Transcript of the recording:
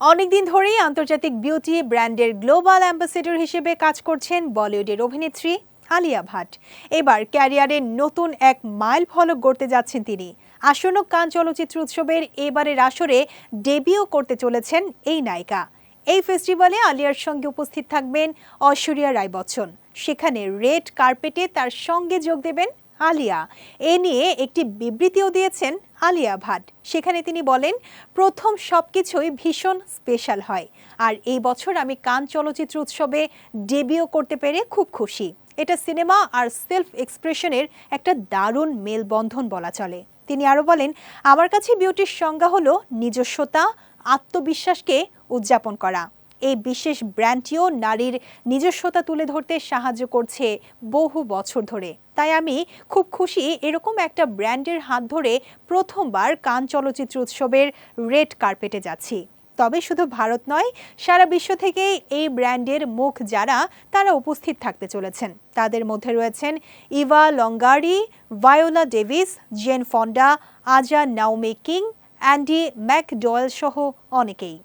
অনেকদিন ধরেই আন্তর্জাতিক বিউটি ব্র্যান্ডের গ্লোবাল অ্যাম্বাসেডর হিসেবে কাজ করছেন বলিউডের অভিনেত্রী আলিয়া ভাট। এবার ক্যারিয়ারের নতুন এক মাইল ফলক গড়তে যাচ্ছেন তিনি। আসন্ন কান চলচ্চিত্র উৎসবের এবারের আসরে ডেবিউ করতে চলেছেন এই নায়িকা। এই ফেস্টিভ্যালে আলিয়ার সঙ্গে উপস্থিত থাকবেন ঐশ্বরিয়া রায় বচ্চন। সেখানে রেড কার্পেটে তার সঙ্গে যোগ দেবেন আলিয়া। এ নিয়ে একটি বিবৃতিও দিয়েছেন আলিয়া ভাট। সেখানে তিনি বলেন, প্রথম সবকিছুই ভীষণ স্পেশাল হয়। আর এই বছর আমি কান চলচ্চিত্র উৎসবে ডেবিউ করতে পেরে খুব খুশি। এটা সিনেমা আর সেলফ এক্সপ্রেশনের একটা দারুণ মেলবন্ধন বলা চলে। তিনি আরও বলেন, আমার কাছে বিউটির সংজ্ঞা হলো নিজস্বতা, আত্মবিশ্বাসকে উদযাপন করা। এই বিশেষ ব্র্যান্ডটিও নারীর নিজস্বতা তুলে ধরতে সাহায্য করছে বহু বছর ধরে। তাই আমি খুব খুশি এরকম একটা ব্র্যান্ডের হাত ধরে প্রথমবার কান চলচ্চিত্র উৎসবের রেড কার্পেটে যাচ্ছি। তবে শুধু ভারত নয়, সারা বিশ্ব থেকে এই ব্র্যান্ডের মুখ যারা, তারা উপস্থিত থাকতে চলেছেন। তাদের মধ্যে রয়েছেন Eva Longoria, Viola Davis, Jane Fonda, Aja Naomi King, Andy McDowell সহ অনেকেই।